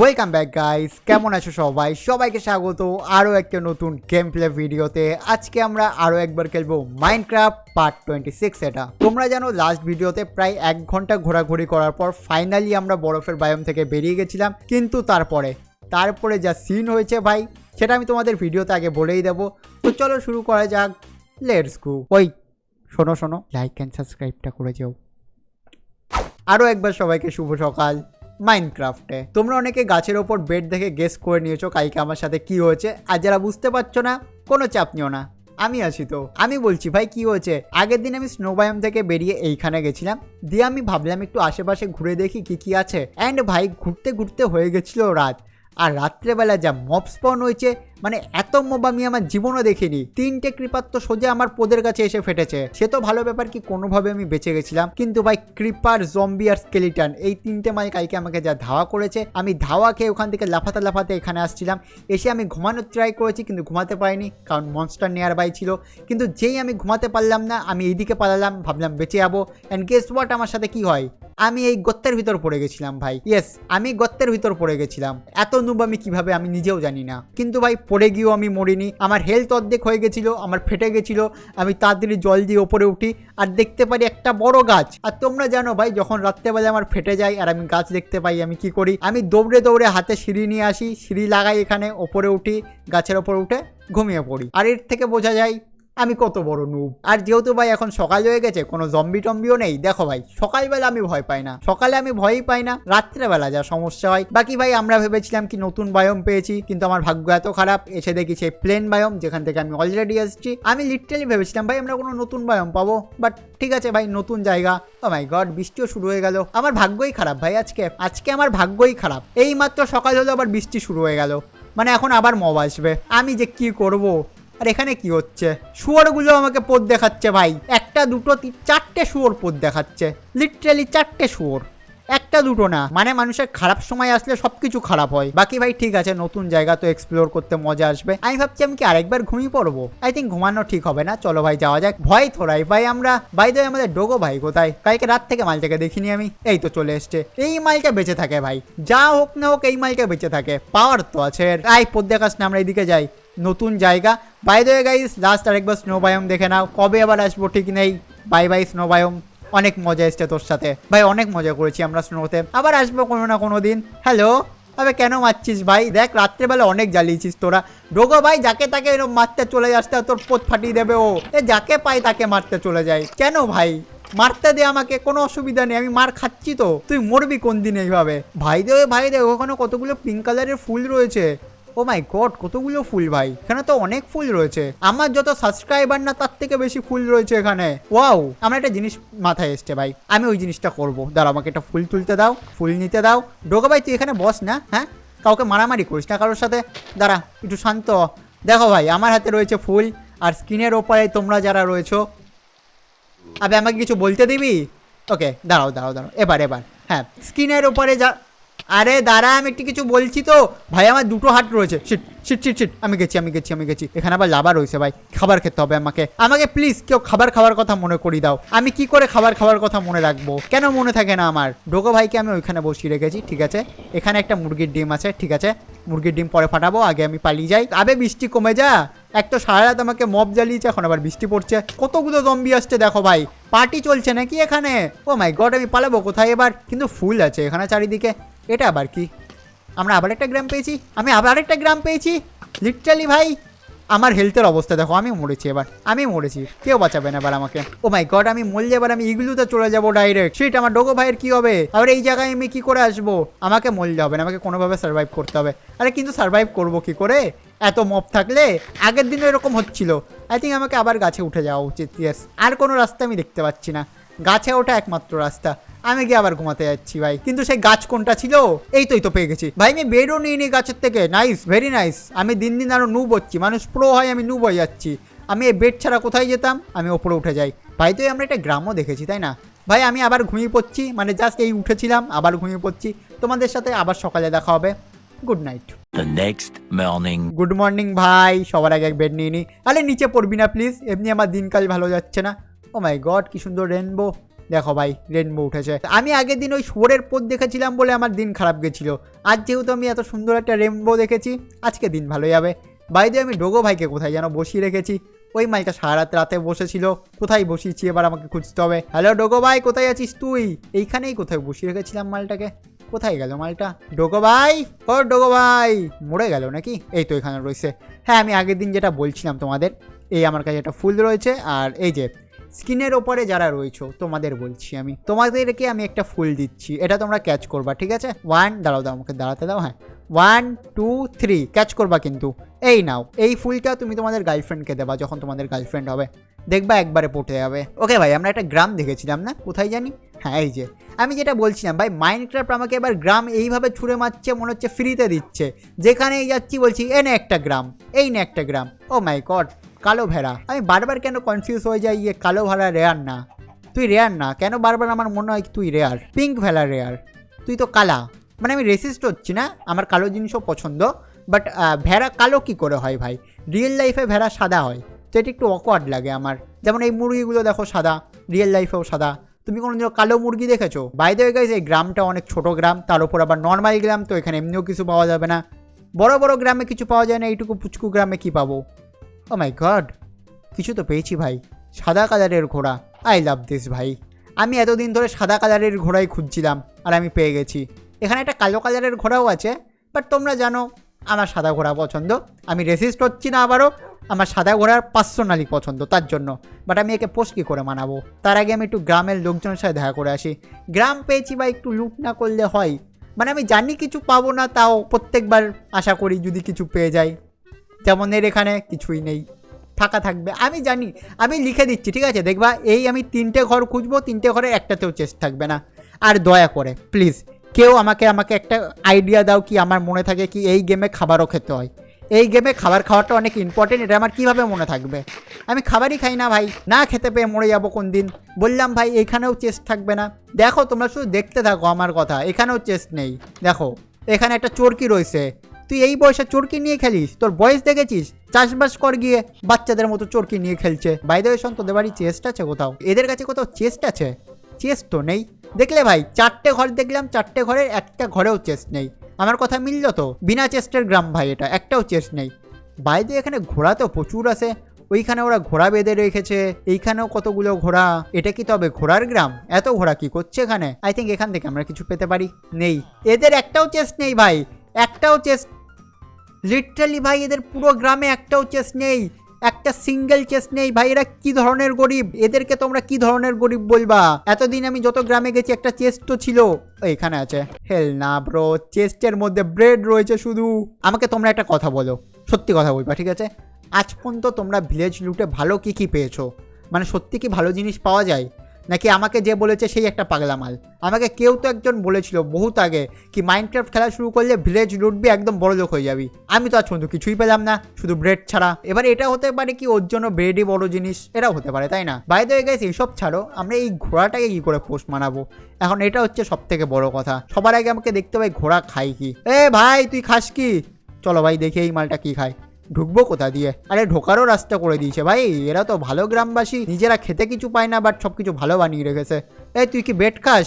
Welcome back guys কেমন আছো সবাই? সবাইকে স্বাগত আরও একটা নতুন গেম প্লে ভিডিওতে আজকে আমরা আরও একবার খেলব মাইনক্রাফট পার্ট টোয়েন্টি সিক্স এটা তোমরা জানো লাস্ট ভিডিওতে প্রায় এক ঘণ্টা ঘোরাঘুরি করার পর ফাইনালি আমরা বরফের বায়ম থেকে বেরিয়ে গেছিলাম। কিন্তু তারপরে তারপরে যা সিন হয়েছে ভাই, সেটা আমি তোমাদের ভিডিওতে আগে বলেই দেবো। তো চলো শুরু করা যাক। লেটস গো ওই, শোনো শোনো লাইক অ্যান্ড সাবস্ক্রাইবটা করে যেও। আরও একবার সবাইকে শুভ সকাল। মাইনক্রাফটে তোমরা অনেকে গাছের ওপর বেড দেখে গেস করে নিয়েছো কালকে আমার সাথে কি হয়েছে। আর যারা বুঝতে পারছ না, কোনো চাপ নিও না। আমি আছি তো। আমি বলছি, ভাই, কি হয়েছে? আগের দিন আমি স্নোবায়াম থেকে বেরিয়ে এইখানে গেছিলাম। দিয়ে আমি ভাবলাম একটু আশেপাশে ঘুরে দেখি কি কি আছে। অ্যান্ড ভাই, ঘুরতে ঘুরতে হয়ে গেছিল রাত। আর রাত্রেবেলা যা মপ স্পন হয়েছে মানে এত মব আমি আমার জীবনও দেখিনি। তিনটে কৃপার তো সোজা আমার পোদের কাছে এসে ফেটেছে। সে তো ভালো ব্যাপার কি কোনোভাবে আমি বেঁচে গেছিলাম। কিন্তু ভাই ক্রিপার জম্বি আর স্কেলিটন এই তিনটে মাই কালকে আমাকে যা ধাওয়া করেছে, আমি ধাওয়া খেয়ে ওখান থেকে লাফাতে লাফাতে এখানে আসছিলাম। এসে আমি ঘুমানোর ট্রাই করেছি কিন্তু ঘুমাতে পারিনি, কারণ মনস্টার নিয়ার বাই ছিল। কিন্তু যেই আমি ঘুমাতে পারলাম না, আমি এইদিকে পালালাম, ভাবলাম বেঁচে যাব। অ্যান্ড গেস হোয়াট আমার সাথে কি হয়? আমি এই গর্তের ভিতর পড়ে গেছিলাম ভাই। ইয়েস আমি গর্তের ভিতর পড়ে গেছিলাম। এত নুব আমি কীভাবে আমি নিজেও জানি না। কিন্তু ভাই পড়ে গিয়েও আমি মরিনি। আমার হেলথ অর্ধেক হয়ে গেছিল, আমার ফেটে গেছিল, আমি তাড়াতাড়ি জল দিয়ে ওপরে উঠি। আর দেখতে পারি একটা বড় গাছ। আর তোমরা জানো ভাই, যখন রাত্রেবেলা আমার ফেটে যায় আর আমি গাছ দেখতে পাই, আমি কি করি? আমি দৌড়ে দৌড়ে হাতে সিঁড়ি নিয়ে আসি, সিঁড়ি লাগাই এখানে, ওপরে উঠি, গাছের ওপরে উঠে ঘুমিয়ে পড়ি। আর এর থেকে বোঝা যায় আমি কত বড় নুব আর যেহেতু ভাই এখন সকাল হয়ে গেছে, কোনো জম্বি টম্বিও নেই, দেখো ভাই, সকালবেলা আমি ভয় পাই না। সকালে আমি ভয়ই পাই না, রাত্রেবেলা যা সমস্যা হয়। বাকি ভাই, আমরা ভেবেছিলাম কি নতুন বায়ম পেয়েছি, কিন্তু আমার ভাগ্য এত খারাপ, এসে দেখি সেই প্লেন বায়ম যেখান থেকে আমি অলরেডি এসেছি। আমি লিটারালি ভেবেছিলাম, ভাই, আমরা কোনো নতুন বায়ম পাবো। বাট ঠিক আছে ভাই, নতুন জায়গা। ও মাই গড বৃষ্টিও শুরু হয়ে গেল। আমার ভাগ্যই খারাপ ভাই আজকে। আজকে আমার ভাগ্যই খারাপ। এই মাত্র সকাল হলো, আবার বৃষ্টি শুরু হয়ে গেল। মানে এখন আবার মব আসবে। আমি যে কি করব? আর এখানে কি হচ্ছে? শুয়োরগুলো আমাকে পদ দেখাচ্ছে ভাই। একটা, দুটো চারটে শুয়োর পদ দেখাচ্ছে। লিটারালি চারটে শুয়োর। একটা দুটো না। মানে মানুষের খারাপ সময় আসলে সবকিছু খারাপ হয়। বাকি ভাই ঠিক আছে, নতুন জায়গা তো এক্সপ্লোর করতে মজা আসবে। আমি ভাবছি আমি কি আরেকবার ঘুমিয়ে পড়ব? আই থিঙ্ক ঘুমানো ঠিক হবে না। চলো ভাই, যাওয়া যাক। ভয় থোড়াই। ভাই, আমরা ভাই তো আমাদের ডোগো ভাই কোথায়? কালকে রাত থেকে মালটাকে দেখিনি আমি। এই তো চলে এসছে। এই মালটা বেঁচে থাকে ভাই। যা হোক না হোক, এই মালটা বেঁচে থাকে। পাওয়ার তো আছে। আই পদ দেখাস না আমরা এইদিকে যাই। নতুন জায়গা। বাই দ্য গাইস লাস্ট আরেকবার স্নো বায়ম দেখে নাও। কবে আবার আসব ঠিক নেই। বাই বাই স্নো বায়ম অনেক মজা এসছে তোর সাথে। ভাই, অনেক মজা করেছি আমরা স্নোতে। আবার আসব কোনো না কোনো দিন। হ্যালো আবে কেন মারছিস ভাই? দেখ, রাত্রেবেলা অনেক জ্বালিয়েছিস তোরা। ডোগো ভাই, যাকে তাকে এরকম মারতে চলে যাস তোর পোত ফাটিয়ে দেবে ও। এ, যাকে পাই তাকে মারতে চলে যায়। কেন ভাই? মারতে দে আমাকে, কোনো অসুবিধা নেই, আমি মার খাচ্ছি তো। তুই মরবি কোন দিন এইভাবে? ভাই দে ভাই দে, ওখানে কতগুলো পিঙ্ক কালারের ফুল রয়েছে। ও মাই গড কতগুলো ফুল ভাই। এখানে তো অনেক ফুল রয়েছে। আমার যত সাবস্ক্রাইবার না, তার থেকে বেশি ফুল রয়েছে এখানে। ওয়াও আমার একটা জিনিস মাথায় এসছে ভাই। আমি ওই জিনিসটা করব। দাঁড়া আমাকে একটা ফুল তুলতে দাও, ফুল নিতে দাও। ডোকা ভাই, তুই এখানে বস না হ্যাঁ? কাউকে মারামারি করিস না কারোর সাথে। দাঁড়া, একটু শান্ত দেখো ভাই, আমার হাতে রয়েছে ফুল আর স্ক্রিনের ওপরে তোমরা যারা রয়েছো, আবে, আমাকে কিছু বলতে দিবি? ওকে দাঁড়াও দাঁড়াও দাঁড়াও। এবার এবার হ্যাঁ। স্ক্রিনের ওপরে যা আরে দাঁড়া, আমি একটু কিছু বলছি তো। ভাই, আমার দুটো হাট রয়েছে। শিট শিট শিট শিট আমি গেছি আমি গেছি আমি গেছি। এখানে আবার লাভা রয়েছে ভাই। খাবার খেতে হবে আমাকে। আমাকে প্লিজ কেউ খাবার খাওয়ার কথা মনে করি দাও। আমি কি করে খাবার খাওয়ার কথা মনে রাখব? কেন মনে থাকে না আমার? ডোগো ভাইকে আমি ওইখানে বসিয়ে রেখেছি, ঠিক আছে? এখানে একটা মুরগির ডিম আছে, ঠিক আছে? মুরগির ডিম পরে ফাটাবো, আগে আমি পালিয়ে যাই। আবে, বৃষ্টি কমে যা। এক তো সারা রাত আমাকে মব জ্বালিয়েছে, এখন আবার বৃষ্টি পড়ছে। কতগুলো জম্বি আসছে দেখো ভাই। পার্টি চলছে নাকি এখানে? ও মাই গড আমি পালাবো কোথায় এবার? কিন্তু ফুল আছে এখানে চারিদিকে। এটা আবার কি? আমরা আবার একটা গ্রাম পেয়েছি? আমি আবার একটা গ্রাম পেয়েছি? লিটারালি ভাই, আমার হেলথের অবস্থা দেখো, আমি মরেছি এবার, আমি মরেছি, কেউ বাঁচাবে না এবার আমাকে। ও মাই গড আমি মরলে এবার আমি ইগলুতে চলে যাব ডাইরেক্ট সিট আমার ডোগো ভাইয়ের কি হবে? আবার এই জায়গায় আমি কি করে আসব? আমাকে মরলে হবে না, আমাকে কোনোভাবে সার্ভাইভ করতে হবে। আরে কিন্তু সার্ভাইভ করব কি করে? এত মপ থাকলে আগের দিনও এরকম হচ্ছিল। আই থিঙ্ক আমাকে আবার গাছে উঠে যাওয়া উচিত ইয়েস আর কোনো রাস্তা আমি দেখতে পাচ্ছি না। গাছে ওঠা একমাত্র রাস্তা। আমি গিয়ে আবার ঘুমাতে যাচ্ছি ভাই। কিন্তু সেই গাছ কোনটা ছিল? এই তোই তো পেয়ে গেছি। ভাই আমি বেডও নিয়ে নিই গাছের থেকে। নাইস ভেরি নাইস আমি দিন দিন আরও নুব হচ্ছি। মানুষ প্রো হয় আমি নুব হয়ে যাচ্ছি। আমি এই বেড ছাড়া কোথায় যেতাম? আমি ওপরে উঠে যাই। ভাই তো আমরা একটা গ্রামও দেখেছি তাই না? ভাই আমি আবার ঘুমিয়ে পড়ছি। মানে জাস্ট এই উঠেছিলাম আবার ঘুমিয়ে পড়ছি। তোমাদের সাথে আবার সকালে দেখা হবে। Good night The next morning. Good morning ভাই। সবার আগে এক বেড নিয়ে নি। আরে নিচে পড়বি না প্লিজ এমনি আমার দিনকাল ভালো যাচ্ছে না। ও মাই গড কি সুন্দর রেনবো দেখো ভাই রেনবো উঠেছে। আমি আগের দিন ওই শুয়োরের পোদ দেখেছিলাম বলে আমার দিন খারাপ গেছিল। আজ যেহেতু আমি এত সুন্দর একটা রেনবো দেখেছি, আজকে দিন ভালো যাবে। বাইরে আমি ডোগো ভাইকে কোথায় যেন বসিয়ে রেখেছি। ওই মালটা সারা রাত রাতে বসেছিল। কোথায় বসিয়েছি এবার আমাকে খুঁজতে হবে। হ্যালো ডোগো ভাই, কোথায় আছিস তুই? এইখানেই কোথায় বসিয়ে রেখেছিলাম মালটাকে। কোথায় গেল মালটা? ডোগো ভাই, ও ডোগো ভাই, মরে গেল নাকি? এই তো এখানে রয়েছে। হ্যাঁ আমি আগের দিন যেটা বলছিলাম তোমাদের, এই আমার কাছে একটা ফুল রয়েছে। আর এই যে স্ক্রিনের ওপরে যারা রয়েছে, তোমাদের বলছি আমি। তোমাদেরকে আমি একটা ফুল দিচ্ছি। এটা তোমরা ক্যাচ করবা, ঠিক আছে? ওয়ান দাঁড়াও দাও আমাকে দাঁড়াতে দাও হ্যাঁ। ওয়ান টু থ্রি ক্যাচ করবা কিন্তু। এই নাও, এই ফুলটা তুমি তোমাদের গার্লফ্রেন্ডকে দেবা যখন তোমাদের গার্লফ্রেন্ড হবে। দেখবা একবারে পটে যাবে। ওকে ভাই, আমরা একটা গ্রাম দেখেছিলাম না? কোথায় জানি? হ্যাঁ এই যে। আমি যেটা বলছিলাম, ভাই মাইনক্রাফট আমাকে এবার গ্রাম এইভাবে ছুঁড়ে মারছে, মনে হচ্ছে ফ্রিতে দিচ্ছে। যেখানেই যাচ্ছি বলছি, এ নে একটা গ্রাম, এই নে একটা গ্রাম। ও মাই গড কালো ভেড়া। আমি বারবার কেন কনফিউজ হয়ে যাই ইয়ে কালো ভেড়া রেয়ার না? তুই রেয়ার না, কেন বারবার আমার মনে হয় তুই রেয়ার পিঙ্ক ভেড়া রেয়ার তুই তো কালা। মানে আমি রেসিস্ট হচ্ছি না, আমার কালো জিনিসও পছন্দ বাট ভেড়া কালো কি করে হয় ভাই? রিয়েল লাইফে ভেড়া সাদা হয়। তো এটা একটু অকওয়ার্ড লাগে আমার। যেমন এই মুরগিগুলো দেখো সাদা রিয়েল লাইফেও সাদা। তুমি কোনোদিনও কালো মুরগি দেখেছ? বাইরে গাইজ এই গ্রামটা অনেক ছোট গ্রাম, তার উপর আবার নর্মাল গ্রাম, তো এখানে এমনিও কিছু পাওয়া যাবে না। বড় বড় গ্রামে কিছু পাওয়া যায় না, এইটুকু পুচকু গ্রামে কি পাবো? ও মাই গড কিছু তো পেয়েছি ভাই। সাদা কালারের ঘোড়া। আই লাভ দিস ভাই। আমি এতদিন ধরে সাদা কালারের ঘোড়াই খুঁজছিলাম আর আমি পেয়ে গেছি। এখানে একটা কালো কালারের ঘোড়াও আছে বাট তোমরা জানো, আমার সাদা ঘোড়া পছন্দ। আমি রেসিস্ট হচ্ছি না আবারও, আমার সাদা ঘোড়ার পার্সোনালি পছন্দ, তার জন্য। বাট আমি একে পোস্ট কী করে মানাবো? তার আগে আমি একটু গ্রামের লোকজনের সাথে দেখা করে আসি। গ্রাম পেয়েছি বা একটু লুট না করলে হয়। মানে আমি জানি কিছু পাবো না, তাও প্রত্যেকবার আশা করি যদি কিছু পেয়ে যাই। যেমন এর এখানে কিছুই নেই। ফাঁকা থাকবে। আমি জানি, আমি লিখে দিচ্ছি, ঠিক আছে? দেখবা, এই আমি তিনটে ঘর খুঁজবো, তিনটে ঘরে একটাতেও চেস্ট থাকবে না। আর দয়া করে প্লিজ কেউ আমাকে আমাকে একটা আইডিয়া দাও কি আমার মনে থাকে কি এই গেমে খাবারও খেতে হয়। এই গেমে খাবার খাওয়াটা অনেক ইম্পর্টেন্ট এটা আমার কীভাবে মনে থাকবে? আমি খাবারই খাই না ভাই, না খেতে পেয়ে মরে যাব কোন দিন। বললাম, ভাই, এখানেও চেস্ট থাকবে না। দেখো, তোমরা শুধু দেখতে থাকো আমার কথা, এখানেও চেস্ট নেই। দেখো, এখানে একটা চরকি রয়েছে। তুই এই বয়সে চরকি নিয়ে খেলিস? তোর বয়স দেখেছিস? চাষবাস কর গিয়ে, বাচ্চাদের মতো চরকি নিয়ে খেলছে। বাইরে শোন, তোদের বাড়ি চেস্ট আছে কোথাও? এদের কাছে কোথাও চেস্ট আছে? চেস্ট তো নেই। দেখলে ভাই, চারটে ঘর দেখলাম, চারটে ঘরের একটা ঘরেও চেস্ট নেই। আমার কথা মিললো তো? বিনা চেস্টের গ্রাম ভাই এটা, একটাও চেস্ট নেই। বাইরে এখানে ঘোড়া তো প্রচুর আছে। ওইখানে ওরা ঘোড়া বেঁধে রেখেছে। এইখানেও কতগুলো ঘোড়া। এটা কি তবে ঘোড়ার গ্রাম? এত ঘোড়া কি করছে এখানে? আই থিঙ্ক এখান থেকে আমরা কিছু পেতে পারি। নেই। এদের একটাও চেস্ট নেই ভাই। একটাও চেস্ট লিটারালি ভাই, এদের পুরো গ্রামে একটাও চেস নেই, একটা সিঙ্গেল চেস নেই। ভাই, এরা কি ধরনের গরিব? এদেরকে তোমরা কি ধরনের গরিব বলবা? এতদিন আমি যত গ্রামে গেছি, একটা চেস্ট তো ছিল। এখানে আছে। হেল না ব্রো চেস্টের মধ্যে ব্রেড রয়েছে শুধু। আমাকে তোমরা একটা কথা বলো। সত্যি কথা বলবা, ঠিক আছে? আজ পর্যন্ত তোমরা ভিলেজ লুটে ভালো কি কি পেয়েছ? মানে সত্যি কি ভালো জিনিস পাওয়া যায়? নাকি আমাকে যে বলেছে সেই একটা পাগলা মাল আমাকে কেউ তো একজন বলেছিল বহুত আগে কি মাইনক্রাফট খেলা শুরু করলে ভিলেজ লুটবি একদম বড় লোক হয়ে যাবি। আমি তো আজ পর্যন্ত কিছুই পেলাম না, শুধু ব্রেড ছাড়া। এবার এটা হতে পারে কি ওর জন্য ব্রেডই বড় জিনিস, এটাও হতে পারে, তাই না? বাইরে গেছে এইসব ছাড়ো, আমরা এই ঘোড়াটাকে কি করে পোস্ট মানাবো? এখন এটা হচ্ছে সব থেকে বড় কথা। সবার আগে আমাকে দেখতে পাই ঘোড়া খাই কি। এ ভাই, তুই খাস কি? চলো ভাই, দেখি এই মালটা কি খায়। ঢুকবো কোথা দিয়ে? আরে ঢোকারও রাস্তা করে দিয়েছে ভাই। এরা তো ভালো গ্রামবাসী, নিজেরা খেতে কিছু পায় না বাট সব কিছু ভালো বানিয়ে রেখেছে। এই, তুই কি ব্রেড খাস?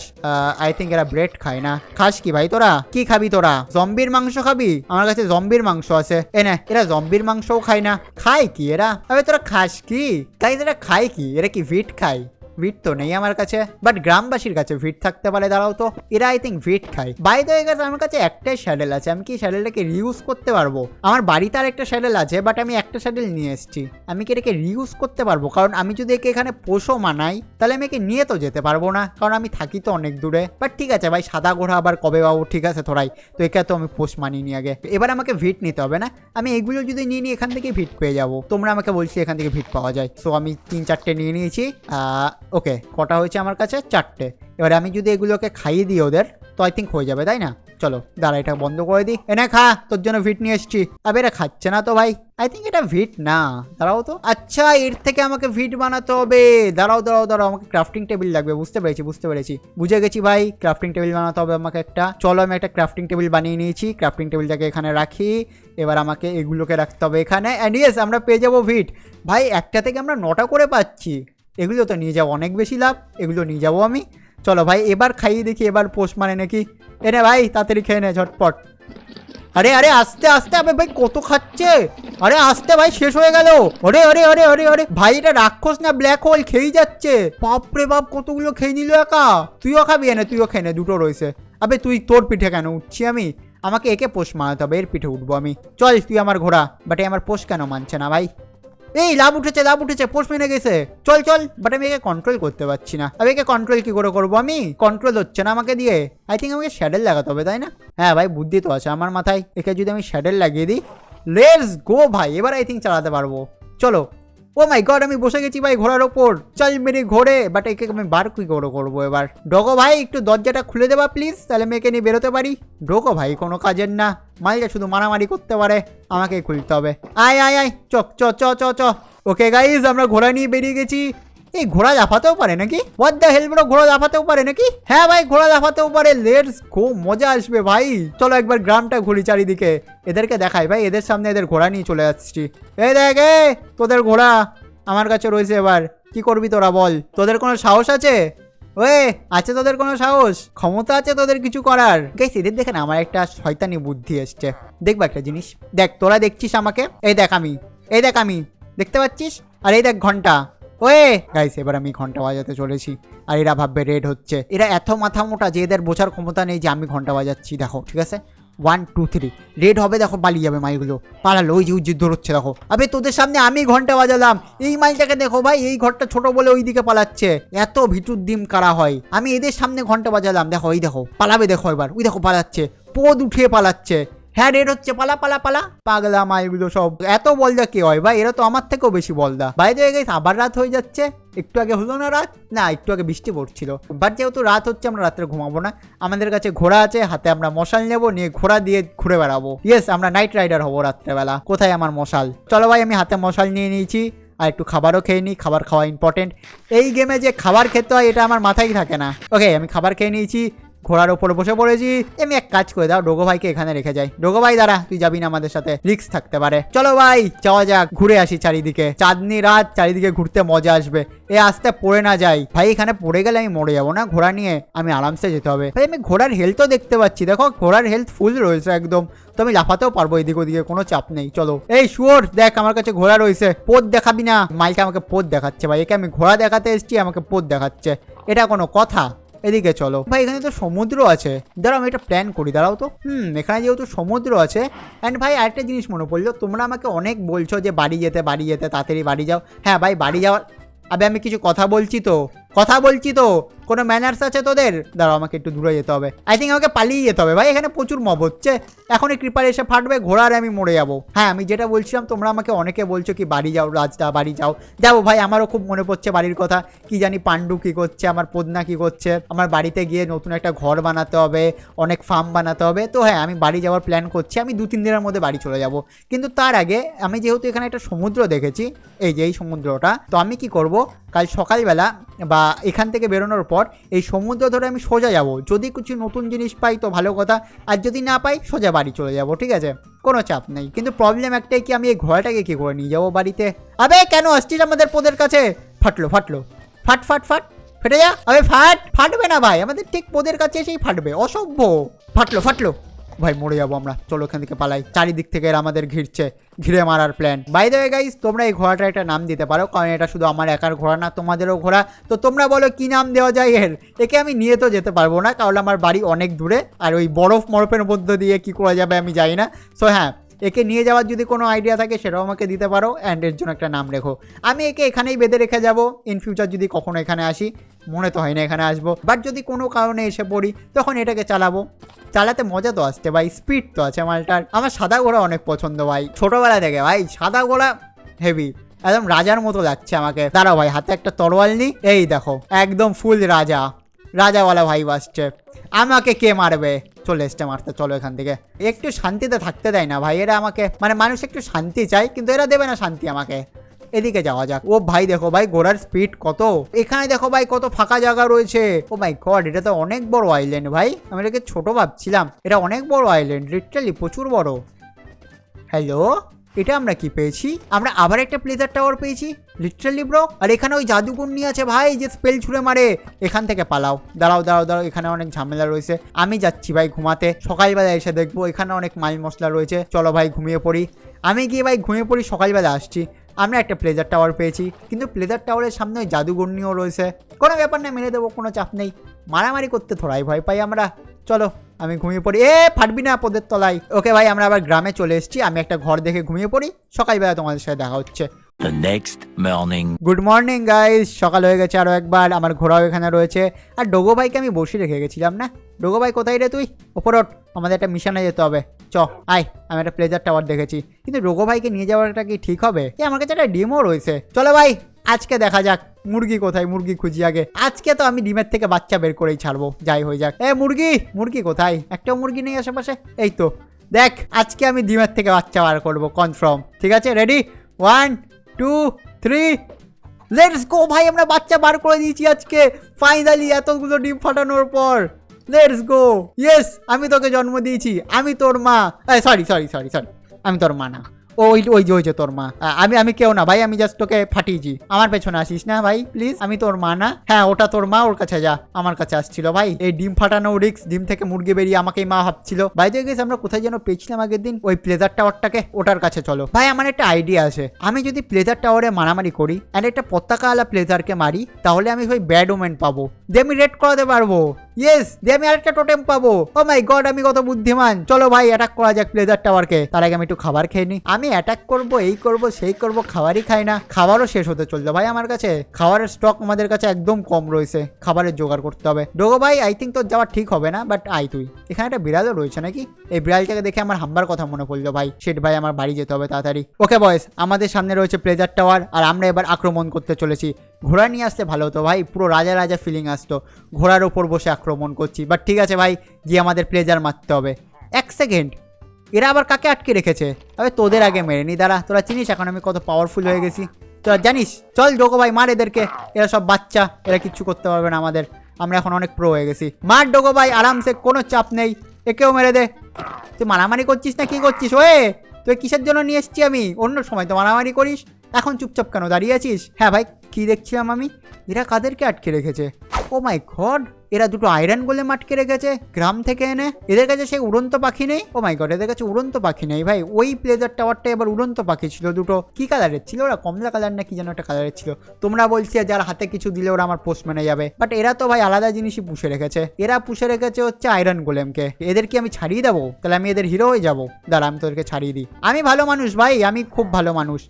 আই থিঙ্ক এরা ব্রেড খায় না। খাস কি ভাই তোরা? কি খাবি তোরা? জম্বির মাংস খাবি? আমার কাছে জম্বির মাংস আছে। এ না, এরা জম্বির মাংসও খায় না। খায় কি এরা? আরে তোরা খাস কি? তাই এরা খায় কি? এরা কি ভিট খায়? ভিট তো নেই আমার কাছে। বাট গ্রামবাসীর কাছে ভিট থাকতে পারে, দাঁড়াও তো। এরা আই থিঙ্ক ভিট খায়। বাই হয়ে গেছে আমার কাছে একটাই স্যাডেল আছে। আমি কি স্যাডেলটাকে রিউজ করতে পারব? আমার বাড়িতে আর একটা স্যাডেল আছে বাট আমি একটা স্যাডেল নিয়ে এসেছি। আমি কি এটাকে রিউজ করতে পারব? কারণ আমি যদি একে এখানে পোষো মানাই, তাহলে আমি একে নিয়ে তো যেতে পারব না। কারণ আমি থাকি তো অনেক দূরে। বাট ঠিক আছে ভাই, সাদা ঘোড়া আবার কবে পাবো? ঠিক আছে থোড়াই তো একে তো আমি পোষ মানিয়ে নিয়ে আগে। এবার আমাকে ভিট নিতে হবে না? আমি এগুলো যদি নিয়ে নিই এখান থেকে ভিট পেয়ে যাব। তোমরা আমাকে বলছি এখান থেকে ভিট পাওয়া যায়। সো আমি তিন চারটে নিয়ে নিয়েছি। ওকে, কটা হয়েছে আমার কাছে? চারটে। এবার আমি যদি এগুলোকে খাইয়ে দিই ওদের, তো আই থিঙ্ক হয়ে যাবে, তাই না? চলো, দাঁড়া, এটা বন্ধ করে দিই। এনে খা, তোর জন্য ভিট নিয়ে এসছি। আবে এটা খাচ্ছে না তো ভাই? আই থিঙ্ক এটা ভিট না। দাঁড়াও তো। আচ্ছা এর থেকে আমাকে ভিট বানাতে হবে। দাঁড়াও দাঁড়াও দাঁড়াও, আমাকে ক্রাফটিং টেবিল লাগবে, বুঝতে পেরেছি বুঝতে পেরেছি। বুঝে গেছি ভাই ক্রাফটিং টেবিল বানাতে হবে আমাকে একটা। চলো, আমি একটা ক্রাফটিং টেবিল বানিয়ে নিয়েছি। ক্রাফটিং টেবিলটাকে এখানে রাখি। এবার আমাকে এগুলোকে রাখতে হবে এখানে। অ্যান্ড ইয়েস আমরা পেয়ে যাব ভিট। ভাই, একটা থেকে আমরা নটা করে পাচ্ছি। এগুলো তো নিয়ে যাব অনেক বেশি লাভ এগুলো নিয়ে যাব আমি। চলো ভাই, এবার খাইয়ে দেখি, এবার পোষ মানে নাকি। এনে ভাই, তাড়াতাড়ি খেয়ে নে, ঝটপট। আরে আরে, আস্তে আস্তে, আবে ভাই, কত খাচ্ছে? আরে, আস্তে ভাই, শেষ হয়ে গেল। ওরে ওরে ওরে ওরে ওরে। ভাই, এটা রাক্ষস না ব্ল্যাক হোল খেয়েই যাচ্ছে। বাপরে বাপ, কতগুলো খেয়ে নিল একা। তুইও খাবি এনে, তুইও খেয়ে নে, দুটো রয়েছে। আবে, তুই তোর পিঠে কেন উঠছি আমি? আমাকে একে পোষ মানাতে হবে, এর পিঠে উঠবো আমি। চল, তুই আমার ঘোড়া বাট আমার পোষ কেন মানছে না ভাই? এই, লাভ উঠেছে লাভ উঠেছে পোস্ট মেনে গেছে। চল চল বাট আমি একে কন্ট্রোল করতে পারছি না। আমি একে কন্ট্রোল কি করে করব আমি? কন্ট্রোল হচ্ছে না আমাকে দিয়ে। আই থিঙ্ক আমাকে শ্যাডেল লাগাতে হবে, তাই না? হ্যাঁ ভাই, বুদ্ধি তো আছে আমার মাথায়। একে যদি আমি শ্যাডেল লাগিয়ে দিই লেটস গো ভাই, এবার আই থিঙ্ক চালাতে পারব। চলো ও মাই গড আমি বসে গেছি ভাই ঘোড়ার ওপর। চল মেরে ঘোরে বাট একে আমি বার কি করে করব এবার? ডগো ভাই, একটু দরজাটা খুলে দেবা প্লিজ তাহলে মেয়েকে নিয়ে বেরোতে পারি। ডোকো ভাই, কোনো কাজের না। মালটা শুধু মারামারি করতে পারে। আমাকে খুলতে হবে। আয় আয় আয়। চ চ চ চ চ। ওকে গাইজ আমরা ঘোড়া নিয়ে বেরিয়ে গেছি। এই ঘোড়া লাফাতেও পারে নাকি? হোয়াট দ্য হেল ব্রো ঘোড়া লাফাতেও পারে নাকি? হ্যাঁ ভাই, ঘোড়া লাফাতেও পারে। লেটস গো মজা আসবে ভাই। চলো একবার গ্রামটা ঘুরি চারিদিকে। এদেরকে দেখাই ভাই, এদের সামনে এদের ঘোড়া নিয়ে চলে যাচ্ছি এই দেখ তোদের ঘোড়া আমার কাছে রয়েছে এবার। কি করবি তোরা বল? তোদের কোনো সাহস আছে? ওয়ে, আছে তোদের কোনো সাহস? ক্ষমতা আছে তোদের কিছু করার? গাইস এদের দেখে না আমার একটা শয়তানি বুদ্ধি এসছে। দেখবা একটা জিনিস। দেখ, তোরা দেখছিস আমাকে? এই দেখ আমি। এই দেখ আমি। দেখতে পাচ্ছিস? আর এই দেখ ঘণ্টা। ওয়ে। গাইস এবার আমি ঘণ্টা বাজাতে চলেছি। আর এরা ভাববে রেড হচ্ছে। এরা এত মাথা মোটা যে এদের বোঝার ক্ষমতা নেই যে আমি ঘণ্টা বাজাচ্ছি। দেখো, ঠিক আছে? ওয়ান টু থ্রি রেড হবে, দেখো, পালিয়ে যাবে মাইগুলো পালালো, ওই যে উজ্জিত দৌড়চ্ছে দেখো। আবে, তোদের সামনে আমি ঘণ্টা বাজালাম। এই মাইলটাকে দেখো ভাই, এই ঘরটা ছোট বলে ওই দিকে পালাচ্ছে। এত ভিটুর ডিম কারা হয়? আমি এদের সামনে ঘণ্টা বাজালাম। দেখো ওই দেখো, পালাবে, দেখো এবার। ওই দেখো, পালাচ্ছে। পদ উঠিয়ে পালাচ্ছে। হ্যাঁ রেড হচ্ছে, পালা পালা পালা। পাগলা মাইগুলো সব। এত বলদা কে হয়? ভাই, এরা তো আমার থেকেও বেশি বলদা বাইরে গেছে আবার রাত হয়ে যাচ্ছে। একটু আগে হলো না রাত? না, একটু আগে বৃষ্টি পড়ছিল। বাট যেহেতু রাত হচ্ছে, আমরা রাত্রে ঘুমাবো না। আমাদের কাছে ঘোড়া আছে, হাতে আমরা মশাল নেব, নিয়ে ঘোড়া দিয়ে ঘুরে বেড়াবো। ইয়েস আমরা নাইট রাইডার হব রাত্রেবেলা। কোথায় আমার মশাল? চলো ভাই, আমি হাতে মশাল নিয়ে নিয়েছি। আর একটু খাবারও খেয়ে নিই, খাবার খাওয়া ইম্পর্টেন্ট এই গেমে যে খাবার খেতে হয়, এটা আমার মাথায় থাকে না। ওকে আমি খাবার খেয়ে নিয়েছি। ঘোড়ার ওপর বসে পড়েছি। আমি এক কাজ করে দাও ডোগো ভাইকে এখানে রেখে যাই। ডোগো ভাই, দাঁড়া, তুই যাবি না আমাদের সাথে। রিক্স থাকতে পারে। চলো ভাই, যাওয়া যাক, ঘুরে আসি চারিদিকে। চাঁদনি রাত, চারিদিকে ঘুরতে মজা আসবে। এ আস্তে পড়ে না যাই। ভাই, এখানে পড়ে গেলে আমি মরে যাব না? ঘোড়া নিয়ে আমি আরামসে যেতে হবে। ভাই, আমি ঘোড়ার হেলথও দেখতে পাচ্ছি। দেখো, ঘোড়ার হেলথ ফুল রয়েছে একদম। তো আমি লাফাতেও পারব এদিক ওদিকে, কোনো চাপ নেই। চলো। এই, শুয়োর, দেখ, আমার কাছে ঘোড়া রয়েছে। পোদ দেখাবি না। মাইকে আমাকে পোদ দেখাচ্ছে ভাই। একে আমি ঘোড়া দেখাতে এসেছি, আমাকে পোদ দেখাচ্ছে। এটা কোনো কথা? এদিকে চলো। ভাই, এখানে তো সমুদ্র আছে। দাঁড়াও, আমি একটা প্ল্যান করি, দাঁড়াও তো। হুম, এখানে যেহেতু সমুদ্র আছে অ্যান্ড ভাই, আরেকটা জিনিস মনে পড়ল, তোমরা আমাকে অনেক বলছো যে বাড়ি যেতে বাড়ি যেতে, তাড়াতাড়ি বাড়ি যাও। হ্যাঁ ভাই, বাড়ি যাওয়ার, আবে, আমি কিছু কথা বলছি তো। কথা বলছি তো, কোনো ম্যানার্স আছে তোদের? দাঁড়াও, আমাকে একটু দূরে যেতে হবে। আই থিঙ্ক আমাকে পালিয়ে যেতে হবে। ভাই, এখানে প্রচুর মব হচ্ছে। এখনই ক্রিপার এসে ফাটবে, ঘোড়ার আমি মরে যাব। হ্যাঁ আমি যেটা বলছিলাম, তোমরা আমাকে অনেকে বলছো কি, বাড়ি যাও, রাজদা, বাড়ি যাও। যাব ভাই, আমারও খুব মনে পড়ছে বাড়ির কথা। কি জানি পাণ্ডু কি করছে, আমার পদ্মা কি করছে। আমার বাড়িতে গিয়ে নতুন একটা ঘর বানাতে হবে, অনেক ফার্ম বানাতে হবে। তো হ্যাঁ আমি বাড়ি যাওয়ার প্ল্যান করছি। আমি দু, তিন দিনের মধ্যে বাড়ি চলে যাব। কিন্তু তার আগে, আমি যেহেতু এখানে একটা সমুদ্র দেখেছি, এই যে এই সমুদ্রটা, তো আমি কি করব? কাল সকালবেলা বা এখান থেকে বেরোনোর পর এই সমুদ্র ধরে আমি সোজা যাব। যদি কিছু নতুন জিনিস পাই তো ভালো কথা, আর যদি না পাই সোজা বাড়ি চলে যাব, ঠিক আছে? কোনো চাপ নেই। কিন্তু প্রবলেম একটাই কি, আমি এই ঘোড়াটাকে কী করে নিয়ে যাব বাড়িতে? আবে, কেন আসছিস আমাদের পোদের কাছে? ফাটলো ফাটলো। ফাট ফাট ফাট। ফেটে যা। আবে, ফাট, ফাটবে না ভাই। আমাদের ঠিক পোদের কাছে এসেই ফাটবে। অসভ্য। ফাটলো ফাটলো। ভাই, মরে যাব আমরা। চলো এখান থেকে পালাই। চারিদিক থেকে এর আমাদের ঘিরছে, ঘিরে মারার প্ল্যান বাইরে গাইস তোমরা এই ঘোড়াটা একটা নাম দিতে পারো, কারণ এটা শুধু আমার একার ঘোড়া না, তোমাদেরও ঘোড়া। তো তোমরা বলো, কি নাম দেওয়া যায় এর? একে আমি নিয়ে তো যেতে পারব না, কারণ আমার বাড়ি অনেক দূরে, আর ওই বরফ মরফের মধ্য দিয়ে কি করা যাবে আমি জানি না। সো হ্যাঁ একে নিয়ে যাওয়ার যদি কোনো আইডিয়া থাকে, সেটাও আমাকে দিতে পারো অ্যান্ড এর জন্য একটা নাম রেখো। আমি একে এখানেই বেঁধে রেখে যাব। ইন ফিউচার যদি কখনো এখানে আসি, মনে তো হয় না এখানে আসব। বাট যদি কোনো কারণে এসে পড়ি, তখন এটাকে চালাবো। চালাতে মজা তো আসছে ভাই স্পিড তো আছে মালটার। আমার সাদা ঘোড়া অনেক পছন্দ ভাই। ছোটোবেলা থেকে ভাই, সাদা ঘোড়া হেভি একদম রাজার মতো লাগছে আমাকে। দাঁড়াও ভাই, হাতে একটা তরোয়াল নি। এই দেখো, একদম ফুল রাজা। রাজাওয়ালা ভাই আসছে। আমাকে কে মারবে? চলে এসছে মারতে চলো এখান থেকে। একটু শান্তিতে থাকতে দেয় না ভাই, এরা আমাকে মানে মানুষ একটু শান্তি চায়, কিন্তু এরা দেবে না শান্তি আমাকে। এদিকে যাওয়া যাক। ও ভাই, দেখো ভাই, ঘোড়ার স্পিড কত? এখানে দেখো ভাই, কত ফাঁকা জায়গা রয়েছে। ও ভাই গড এটা তো অনেক বড় আইল্যান্ড ভাই। আমি এটাকে ছোট ভাবছিলাম। এটা অনেক বড় আইল্যান্ড লিটারালি প্রচুর বড়। হ্যালো এটা আমরা কি পেয়েছি? আমরা আবার একটা প্লেজার টাওয়ার পেয়েছি লিটারালি ব্রো আর এখানে ওই জাদুকন্যি আছে, ভাই, যে স্পেল ছুঁড়ে মারে। এখান থেকে পালাও। দাঁড়াও দাঁড়াও দাঁড়াও, এখানে অনেক ঝামেলা রয়েছে। আমি যাচ্ছি, ভাই, ঘুমাতে। সকালবেলা এসে দেখব, এখানে অনেক মাল মশলা রয়েছে। চলো, ভাই, ঘুমিয়ে পড়ি। আমি গিয়ে, ভাই, ঘুমিয়ে পড়ি, সকালবেলা আসছি। আমরা একটা প্লেজার টাওয়ার পেয়েছি, কিন্তু প্লেজার টাওয়ারের সামনে ওই জাদুগণ্যিও রয়েছে। কোনো ব্যাপার না, মেরে দেবো, কোনো চাপ নেই। মারামারি করতে থোড়াই ভয় পাই আমরা। চলো। আমি ঘুমিয়ে পড়ি। এ ফাটবি না পদের তলায়। ওকে ভাই আমরা আবার গ্রামে চলে এসেছি। আমি একটা ঘর দেখে ঘুমিয়ে পড়ি। সকালবেলা তোমাদের সাথে দেখা হচ্ছে। The next morning. Good morning guys সকাল হয়ে গেছে আরও একবার। আমার ঘোড়াও এখানে রয়েছে। আর ডোগো ভাইকে আমি বসে রেখে গেছিলাম না? ডোগো ভাই কোথায় রে তুই? ওপর ওঠ। আমাদের একটা মিশনে যেতে হবে। চ আয়। আমি একটা প্লেজার টাওয়ার দেখেছি। কিন্তু ডোগো ভাইকে নিয়ে যাওয়াটা কি ঠিক হবে? এ আমার কাছে একটা ডিমও রয়েছে। চলো ভাই আজকে দেখা যাক, মুরগি কোথায়, মুরগি খুঁজি আগে। আজকে তো আমি ডিমের থেকে বাচ্চা বের করেই ছাড়বো, যাই হয়ে যাক। এ, মুরগি মুরগি কোথায়? একটাও মুরগি নেই আশেপাশে? এই তো। দেখ, আজকে আমি ডিমের থেকে বাচ্চা বার করব কনফার্ম ঠিক আছে ready one two three let's go ভাই, আমরা বাচ্চা বার করে দিয়েছি আজকে। ফাইনালি এতগুলো ডিম ফাটানোর পর। লেটস গো ইয়েস আমি তোকে জন্ম দিয়েছি। আমি তোর মা। সরি সরি সরি সরি আমি তোর মা না। ওই ওই যে ওই যে তোর মা। আমি আমি কেউ না, ভাই, আমি জাস্ট তোকে ফাটিয়েছি। আমার পেছনে আসিস না, ভাই প্লিজ আমি তোর মা না। হ্যাঁ ওটা তোর মা, ওর কাছে যা, আমার কাছে আসছিল, ভাই। এই ডিম ফাটানো রিক্স ডিম থেকে মুরগি বেরিয়ে আমাকেই মা ভাবছিল। ভাই গেছে আমরা কোথায় যেন পেয়েছিলাম আগের দিন? ওই প্লেজার টাওয়ারটাকে ওটার কাছে চলো। ভাই, আমার একটা আইডিয়া আছে। আমি যদি প্লেজার টাওয়ারে মারামারি করি অ্যান্ড একটা পতাকা আলা প্লেজারকে মারি, তাহলে আমি ওই ব্যাড ওমেন পাবো। দিয়ে আমি রেড করাতে পারব। ইয়েস দিয়ে আমি আরেকটা টোটেম পাবো। ও মাই গড আমি কত বুদ্ধিমান। চলো ভাই অ্যাটাক করা যাক প্লেজার টাওয়ারকে তার আগে আমি একটু খাবার খেয়ে নিই। আমি অ্যাটাক করব, এই করব, সেই করব, খাবারই খাই না। খাবারও শেষ হতে চলছে ভাই আমার কাছে। খাবারের স্টক আমাদের কাছে একদম কম রয়েছে। খাবারের জোগাড় করতে হবে। ডোগো ভাই আই থিঙ্ক তোর যাওয়া ঠিক হবে না বাট আই তুই। এখানে একটা বিড়ালও রয়েছে নাকি? এই বিড়ালটাকে দেখে আমার হাম্বার কথা মনে পড়ল ভাই। সেট ভাই, আমার বাড়ি যেতে হবে তাড়াতাড়ি। ওকে বয়স আমাদের সামনে রয়েছে প্লেজার টাওয়ার আর আমরা এবার আক্রমণ করতে চলেছি। ঘোড়া নিয়ে আসতে ভালো হতো ভাই, পুরো রাজা রাজা ফিলিং আসতো। ঘোড়ার ওপর বসে আক্রমণ করছি। বাট ঠিক আছে ভাই, গিয়ে আমাদের প্লেজার মারতে হবে। এক সেকেন্ড এরা আবার কাকে আটকে রেখেছে? তবে তোদের আগে মেরে নি, দাঁড়া, তোরা চিনিস এখন আমি কত পাওয়ারফুল হয়ে গেছি। তোরা জানিস, চল ডোকো ভাই, মার এদেরকে। এরা সব বাচ্চা, এরা কিচ্ছু করতে পারবে না আমাদের। আমরা এখন অনেক প্রো হয়ে গেছি। মার ডোকো ভাই, আরামসে, কোনো চাপ নেই। একেও মেরে দে। তুই মারামারি করছিস না, কি করছিস? ওয়ে, তুই কিসের জন্য নিয়ে এসছি আমি? অন্য সময় তো মারামারি করিস। এখন চুপচাপ কেন দাঁড়িয়ে আছিস? হ্যাঁ ভাই, কি দেখছিলাম আমি? এরা কাদেরকে আটকে রেখেছে? ও মাই গড, এরা দুটো আয়রন গোলেম আটকে রেখেছে, গ্রাম থেকে এনে। এদের কাছে সেই উড়ন্ত পাখি নেই? ও মাই গড, এদের কাছে উড়ন্ত পাখি নেই ভাই। ওই প্লেজার টাওয়ারটা এবার উড়ন্ত পাখি ছিল দুটো। কি কালারের ছিল ওরা? কমলা কালার না কি যেন একটা কালারের ছিল? তোমরা বলছি যার হাতে কিছু দিলে ওরা আমার পোস্ট মেনে যাবে। বাট এরা তো ভাই আলাদা জিনিসই পুষে রেখেছে। এরা পুষে রেখেছে হচ্ছে আয়রন গোলেমকে। এদের কি আমি ছাড়িয়ে দেবো? তাহলে আমি এদের হিরো হয়ে যাব। দাঁড়া, আমি তোদেরকে ছাড়িয়ে দিই। আমি ভালো মানুষ ভাই, আমি খুব ভালো মানুষ।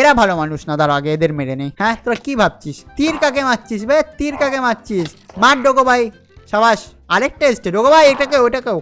এরা ভালো মানুষ না তার আগে এদের মেরে নেই। হ্যাঁ তোরা কি ভাবছিস? তীর কাকে মারছিস বে? তীর কাকে মারছিস? মার ডোকো ভাই। সাবাস আরেকটা এসছে ডোকো ভাই, এটাকে ওটাকেও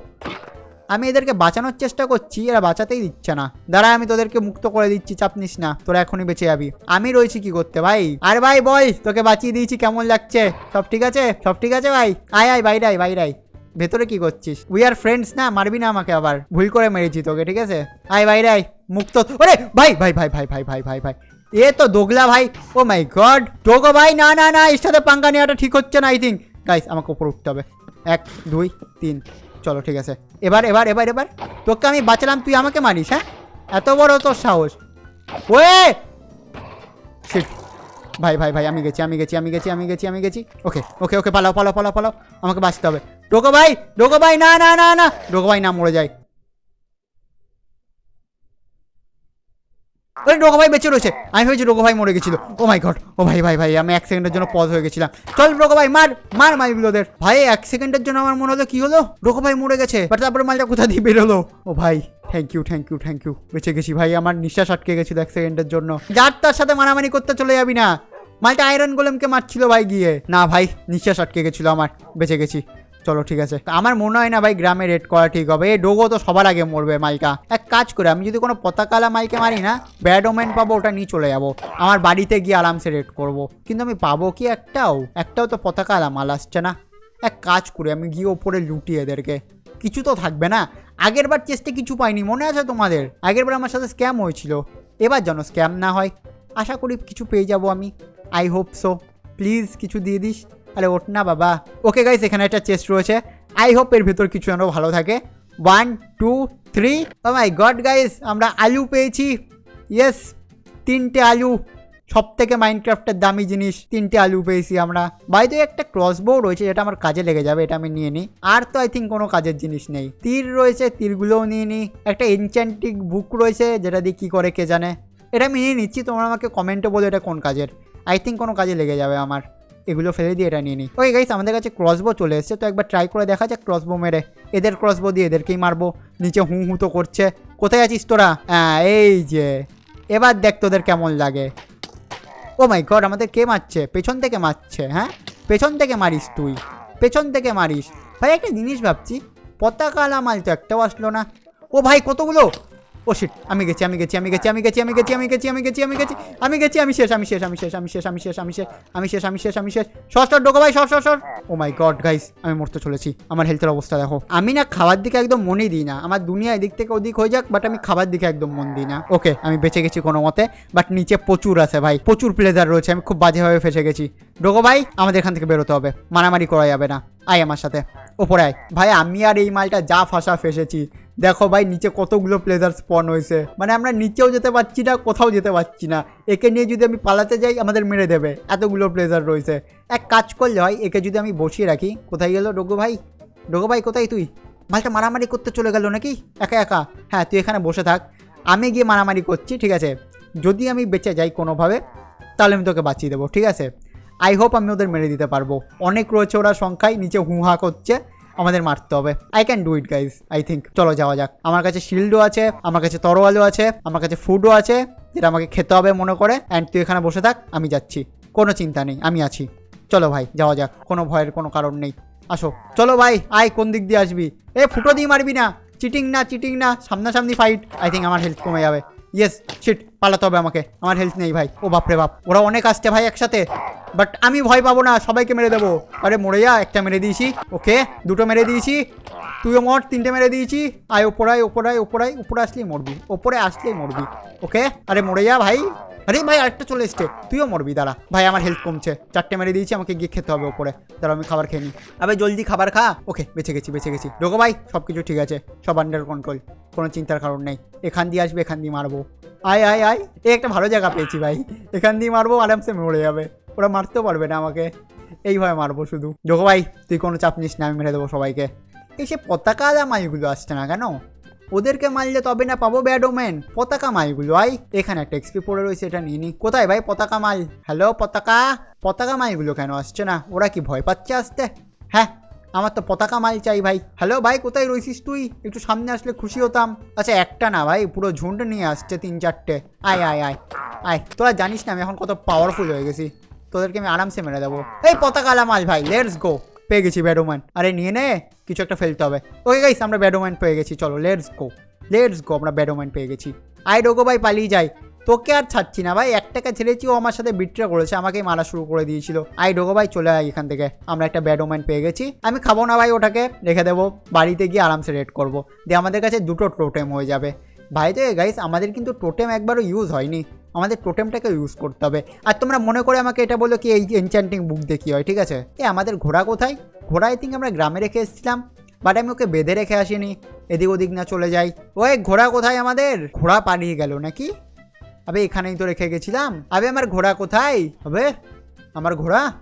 আমি এদেরকে বাঁচানোর চেষ্টা করছি, এরা বাঁচাতেই দিচ্ছে না। দাঁড়া, আমি তোদেরকে মুক্ত করে দিচ্ছি, চাপ নিস না। তোরা এখনই বেঁচে যাবি। আমি রয়েছি কি করতে ভাই? আর ভাই, বল, তোকে বাঁচিয়ে দিয়েছি, কেমন লাগছে? সব ঠিক আছে? সব ঠিক আছে ভাই? আয় আয়, বাইরে আয় বাইরে আয়। ভেতরে কি করছিস? উই আর ফ্রেন্ডস না? মারবি না আমাকে আবার? ভুল করে মেরেছি তোকে, ঠিক আছে? আয়, বাইরে আয়। মুক্ত ওরে, ভাই ভাই ভাই ভাই ভাই ভাই ভাই ভাই। এ তো দোগলা ভাই। ও মাই গড টোগো ভাই, না না না, এর সাথে পাঙ্গা নেওয়াটা ঠিক হচ্ছে না আই থিঙ্ক গাইস আমাকে উপর উঠতে হবে। এক, দুই, তিন। চলো, ঠিক আছে। এবার এবার এবার এবার। তোকে আমি বাঁচালাম, তুই আমাকে মারিস হ্যাঁ? এত বড় তোর সাহস। ওয়ে! ভাই ভাই ভাই, আমি গেছি আমি গেছি আমি গেছি আমি গেছি আমি গেছি। ওকে ওকে ওকে, পালাও পালাও পালাও পালাও। আমাকে বাঁচতে হবে। ডোকো ভাই ডোকো ভাই, না না না না। ডোকো ভাই, না, মরে যায় ওরে ডোকো ভাই বেঁচে রয়েছে। আমি ভেবেছি ডোকো ভাই মরে গেছিল। ও মাই গড ও ভাই ভাই ভাই, আমি এক সেকেন্ডের জন্য পজ হয়ে গেছিলাম। চল ডোকো ভাই, মার মার মাইগুলোদের ভাই, এক সেকেন্ডের জন্য আমার মনে হলো, কি হলো? ডোকো ভাই মরে গেছে। বাট তারপরে মালটা কোথা দিয়ে বেরোলো ও ভাই thank you thank you thank you বেঁচে গেছি ভাই, আমার নিঃশ্বাস আটকে গেছিল এক সেকেন্ডের জন্য। যার তার সাথে মারামারি করতে চলে যাবি না। মালটা আয়রন গোলেমকে মারছিল ভাই গিয়ে। না ভাই, নিঃশ্বাস আটকে গেছিল আমার। বেঁচে গেছি। চলো, ঠিক আছে। আমার মনে হয় না ভাই গ্রামে রেড করা ঠিক হবে। এই ডোগো তো সবার আগে মরবে মাইকা। এক কাজ করে, আমি যদি কোনো পতাকালা মাইকে মারি না, ব্যাড ওমেন পাবো, ওটা নিয়ে চলে যাব। আমার বাড়িতে গিয়ে আরামসে রেড করব। কিন্তু আমি পাবো কি একটাও? একটাও তো পতাকালা মাল আসছে না। এক কাজ করে, আমি গিয়ে ওপরে লুটি এদেরকে। কিছু তো থাকবে না। আগের বার চেষ্টা কিছু পাইনি, মনে আছে তোমাদের? আগের বার আমার সাথে স্ক্যাম হয়েছিল। এবার যেন স্ক্যাম না হয়। আশা করি কিছু পেয়ে যাব আমি। আই হোপ সো প্লিজ কিছু দিয়ে দিস। আরে ওঠ না বাবা। ওকে গাইস এখানে একটা চেস্ট রয়েছে। আই হোপ এর ভেতর কিছু যেন ভালো থাকে। One two three oh my god guys আমরা আলু পেয়েছি। ইয়েস তিনটে আলু। সব থেকে মাইনক্রাফটের দামি জিনিস, তিনটে আলু পেয়েছি আমরা। বাইরে একটা ক্রসবো রয়েছে, যেটা আমার কাজে লেগে যাবে, এটা আমি নিয়ে নিই। আর তো আই থিঙ্ক কোনো কাজের জিনিস নেই। তীর রয়েছে, তীরগুলোও নিয়ে নিই। একটা এনচ্যান্টিক বুক রয়েছে, যেটা দিয়ে কী করে কে জানে। এটা আমি নিয়ে নিচ্ছি, তোমরা আমাকে কমেন্টে বলো এটা কোন কাজের। আই থিঙ্ক কোনো কাজে লেগে যাবে আমার। এগুলো ফেলে দিয়ে এটা নিয়ে নিই। ওই গাইস আমাদের কাছে ক্রসবো চলে এসেছে, তো একবার ট্রাই করে দেখা যাক ক্রসবো মেরে। এদের ক্রসবো দিয়ে এদেরকেই মারবো। নিচে হু হু তো করছে। কোথায় আছিস তোরা? হ্যাঁ এই যে। এবার দেখ তোদের কেমন লাগে। ও মাই গড আমাদের কে মারছে? পেছন থেকে মারছে হ্যাঁ? পেছন থেকে মারিস তুই। পেছন থেকে মারিস। ভাই, একটা জিনিস ভাবছি, পতাকা আলা মাল তো একটাও আসলো না। ও ভাই, কতগুলো? ও শিট আমি গেছি আমি গেছি আমি গেছি আমি গেছি আমি গেছি আমি গেছি আমি গেছি আমি গেছি আমি গেছি, আমি শেষ আমি শেষ আমি শেষ আমি শেষ আমি শেষ আমি শেষ আমি শেষ আমি শেষ আমি শেষ। সর ডোকো ভাই, সর সর সর। ও মাই গড গাইস আমি মরতে চলেছি। আমার হেলথের অবস্থা দেখো। আমি না খাবার দিকে একদম মনই দিই না। আমার দুনিয়া এদিক থেকে ওদিক হয়ে যাক বাট আমি খাবার দিকে একদম মন দিই না। ওকে আমি বেঁচে গেছি কোনো মতে বাট নিচে প্রচুর আছে ভাই। প্রচুর প্লেজার রয়েছে। আমি খুব বাজেভাবে ফেসে গেছি। ডোকো ভাই, আমাদের এখান থেকে বেরোতে হবে। মারামারি করা যাবে না। আয় আমার সাথে। ওপরে আয়। ভাই, আমি আর এই মালটা যা ফাঁসা ফেসেছি। দেখো ভাই, নিচে কতগুলো প্লেজার স্পন হয়েছে। মানে আমরা নিচেও যেতে পারছি না, কোথাও যেতে পারছি না। একে নিয়ে যদি আমি পালাতে যাই, আমাদের মেরে দেবে। এতগুলো প্লেজার রয়েছে। এক কাজ করলে হয়, একে যদি আমি বসিয়ে রাখি, কোথায় গেল ডোগো ভাই? ডোগো ভাই, কোথায় তুই? মালটা মারামারি করতে চলে গেল নাকি? একা একা। হ্যাঁ তুই এখানে বসে থাক। আমি গিয়ে মারামারি করছি, ঠিক আছে? যদি আমি বেঁচে যাই কোনোভাবে, তাহলে আমি তোকে বাঁচিয়ে দেবো, ঠিক আছে? আই হোপ আমি ওদের মেরে দিতে পারব। অনেক রয়েছে ওরা সংখ্যায়, নিচে হুহা করছে। আমাদের মারতে হবে। I can do it guys I think চলো, যাওয়া যাক। আমার কাছে শিল্ডও আছে, আমার কাছে তরোয়ালও আছে, আমার কাছে ফুডও আছে, যেটা আমাকে খেতে হবে, মনে করে। অ্যান্ড তুই এখানে বসে থাক, আমি যাচ্ছি। কোনো চিন্তা নেই, আমি আছি। চলো, ভাই, যাওয়া যাক। কোনো ভয়ের কোনো কারণ নেই। আসো। চলো, ভাই, আয়, কোন দিক দিয়ে আসবি? এ, ফুটো দিয়ে মারবি না। চিটিং না চিটিং না। সামনাসামনি ফাইট আই থিঙ্ক আমার হেলথ কমে যাবে। ইয়েস শিট পালাতে হবে আমাকে। আমার হেলথ নেই ভাই। ও বাপরে বাপ। ওরা অনেক আসছে ভাই একসাথে। বাট আমি ভয় পাবো না, সবাইকে মেরে দেবো। আরে মরে যা, একটা মেরে দিয়েছি। ওকে দুটো মেরে দিয়েছি। তুইও মর, তিনটে মেরে দিয়েছি। আয় ওপরায় ওপরায় ওপরায় উপরে আসলেই মরবি, ওপরে আসলেই মরবি। ওকে আরে মরে যা ভাই। আরে ভাই, আরেকটা চলে এসছে। তুইও মরবি, দাঁড়া। ভাই, আমার হেলথ কমছে। চারটে মেরে দিয়েছি, আমাকে গিয়ে খেতে হবে ওপরে। দাঁড়া, আমি খাবার খেয়ে নিই আবে, জলদি খাবার খা। ওকে বেঁচে গেছি বেঁচে গেছি। ঢোকো ভাই সব কিছু ঠিক আছে। সব আন্ডার কন্ট্রোল কোনো চিন্তার কারণ নেই। এখান দিয়ে আসবে, এখান দিয়ে মারবো। আয় আয় আয়। এ একটা ভালো জায়গা পেয়েছি ভাই। এখান দিয়ে মারবো, আরামসে মরে যাবে। ওরা মারতেও পারবে না আমাকে। এইভাবে মারবো শুধু। ঢোকো ভাই, তুই কোনো চাপ নিস না, আমি মেরে দেবো সবাইকে। এই সে পতাকা আলা মাইগুলো আসছে না কেন? ওদেরকে মারলে তবে না পাবো ব্যাডোম্যান পতাকা মাইগুলো, আই। এখানে একটা এক্সপি পড়ে রয়েছে, এটা নিয়ে নি। কোথায় ভাই পতাকা মাল? হ্যালো পতাকা? পতাকা মাইগুলো কেন আসছে না? ওরা কি ভয় পাচ্ছে আসতে? হ্যাঁ আমার তো পতাকা মাল চাই ভাই। হ্যালো ভাই, কোথায় রয়েছিস তুই? একটু সামনে আসলে খুশি হতাম। আচ্ছা একটা না ভাই, পুরো ঝুন্ড নিয়ে আসছে তিন চারটে। আয় আয় আয় আয়। তোরা জানিস না আমি এখন কত পাওয়ারফুল হয়ে গেছি। তোদেরকে আমি আরামসে মেরে দেবো। এই পতাকালা মাল ভাই লেটস গো পেয়ে গেছি ব্যাডোম্যান আরে, নিয়ে নে। কিছু একটা ফেলতে হবে। ওকে গাইস আমরা ব্যাডোম্যান পেয়ে গেছি। চলো লেটস গো লেটস গো আমরা ব্যাডোম্যান পেয়ে গেছি। আই ডোগো ভাই, পালিয়ে যাই। তোকে আর ছাড়ছি না, ভাই। এক টাকা ছেড়েছি, ও আমার সাথে বিট্রে করেছে, আমাকেই মারা শুরু করে দিয়েছিল। আই ডোগো ভাই, চলে আয় এখান থেকে। আমরা একটা ব্যাড ওম্যান পেয়ে গেছি। আমি খাব না, ভাই, ওটাকে। রেখে দেবো। বাড়িতে গিয়ে আরামসে রেড করব। দিয়ে আমাদের কাছে দুটো টোটেম হয়ে যাবে। ভাই, তো গাইস আমাদের কিন্তু টোটেম একবারও ইউজ হয়নি। আমাদের টোটেমটাকে ইউজ করতে হবে। আর তোমরা মনে করে আমাকে এটা বলো কি, এই এনচ্যান্টিং বুক কী হয়, ঠিক আছে? এ, আমাদের ঘোড়া কোথায়? ঘোড়া আই থিঙ্ক আমরা গ্রামে রেখে এসেছিলাম। বাট আমি ওকে বেঁধে রেখে আসিনি। এদিক ওদিক না চলে যাই। ওই, ঘোড়া কোথায় আমাদের? ঘোড়া পালিয়ে গেল নাকি? আবে, এখানেই তো রেখে গেছিলাম। আবে, আমার ঘোড়া কোথায়? হবে আমার ঘোড়া?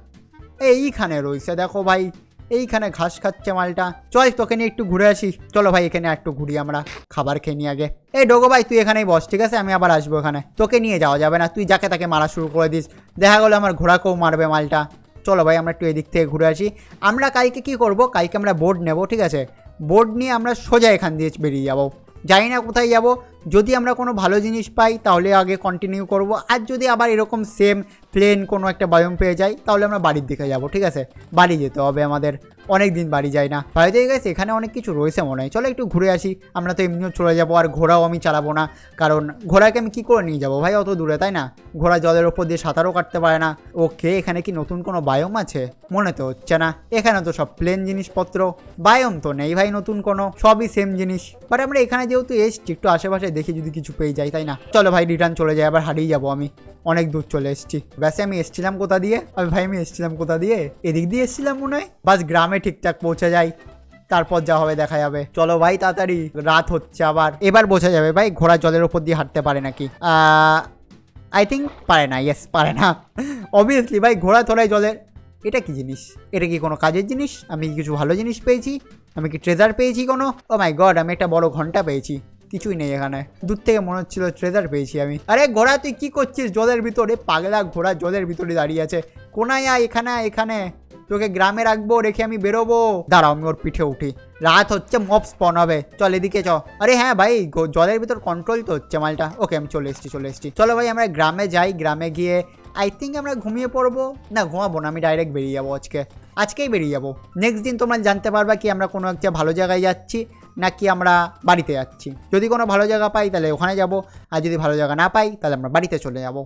এইখানে রয়েছে, দেখো ভাই, এইখানে ঘাস খাচ্ছে মালটা। চল, তোকে নিয়ে একটু ঘুরে আসি। চলো ভাই, এখানে একটু ঘুরি আমরা, খাবার খেয়ে নিয়ে আগে। এই ডোগো ভাই, তুই এখানেই বস, ঠিক আছে? আমি আবার আসব এখানে। তোকে নিয়ে যাওয়া যাবে না, তুই যাকে তাকে মারা শুরু করে দিস। দেখা গেলো আমার ঘোড়াকেও মারবে মালটা। চলো ভাই, আমরা একটু এদিক থেকে ঘুরে আসি। আমরা কালকে কি করব? কালকে আমরা বোর্ড নেব, ঠিক আছে? বোর্ড নিয়ে আমরা সোজা এখান দিয়ে বেরিয়ে যাব। জানি না কোথায় যাব। যদি আমরা কোনো ভালো জিনিস পাই, তাহলে আগে কন্টিনিউ করব। আর যদি আবার এরকম সেম প্লেন কোনো একটা বায়ুম পেয়ে যাই, তাহলে আমরা বাড়ির দিকে যাব, ঠিক আছে? বাড়ি যেতে হবে আমাদের। অনেক দিন বাড়ি যায় না। বাড়িতে গেছে এখানে অনেক কিছু রয়েছে মনে হয়। চলো একটু ঘুরে আসি। আমরা তো এমনিও চলে যাব আর ঘোড়াও আমি চালাবো না। কারণ ঘোড়াকে আমি কী করে নিয়ে যাব ভাই? অত দূরে, তাই না? ঘোড়া জলের ওপর দিয়ে সাঁতারও কাটতে পারে না। ওকে, এখানে কি নতুন কোনো বায়ম আছে? মনে তো হচ্ছে না। এখানে তো সব প্লেন জিনিসপত্র। বায়ম তো নেই ভাই নতুন কোনো। সবই সেম জিনিস। বাট আমরা এখানে যেহেতু এসছি, একটু আশেপাশে দেখি যদি কিছু পেয়ে যাই, তাই না? চলো ভাই রিটার্ন চলে যাই। আবার হারিয়ে যাব আমি। অনেক দূর চলে এসেছি। ব্যাসে, আমি এসেছিলাম কোথা দিয়ে? আমি ভাই, আমি এসেছিলাম কোথা দিয়ে? এদিক দিয়ে এসেছিলাম মনে হয়। বাস, গ্রামে ঠিকঠাক পৌঁছে যাই। তারপর যা হবে দেখা যাবে। চলো ভাই, তাড়াতাড়ি। রাত হচ্ছে আবার। এবার বোঝা যাবে ভাই, ঘোড়া জলের ওপর দিয়ে হাঁটতে পারে নাকি? আই থিঙ্ক পারে না ইয়েস পারে না। অবভিয়াসলি ভাই, ঘোড়া তোলাই জলের, এটা কি জিনিস? এটা কি কোনো কাজের জিনিস? আমি কিছু ভালো জিনিস পেয়েছি? আমি কি ট্রেজার পেয়েছি কোনো? ও মাই গড আমি একটা বড় ঘণ্টা পেয়েছি। কিছুই নেই এখানে। দূর থেকে মনে হচ্ছিল ট্রেজার পেয়েছি আমি। আরে ঘোড়া, তুই কি করছিস? জলের ভিতরে, পাগলা ঘোড়া জলের ভিতরে দাঁড়িয়ে আছে। কোনায় এখানে এখানে। তোকে গ্রামে রাখব, রেখে আমি বেরোবো। দাঁড়াও, আমি ওর পিঠে উঠি। রাত হচ্ছে মপ স্পন হবে। চল এদিকে চ। আরে হ্যাঁ ভাই জলের ভিতর কন্ট্রোল তো হচ্ছে মালটা। ওকে, আমি চলে এসছি, চলে এসেছি। চলো ভাই, আমরা গ্রামে যাই। গ্রামে গিয়ে আই থিঙ্ক আমরা ঘুমিয়ে পড়ব। না, ঘুমাবো না, আমি ডাইরেক্ট বেরিয়ে যাব আজকে। আজকেই বেরিয়ে যাব। নেক্সট দিন তোমরা জানতে পারবা কি আমরা কোনো একটা ভালো জায়গায় যাচ্ছি নাকি আমরা বাড়িতে যাচ্ছি। যদি কোনো ভালো জায়গা পাই, তাহলে ওখানে যাব। আর যদি ভালো জায়গা না পাই, তাহলে আমরা বাড়িতে চলে যাব।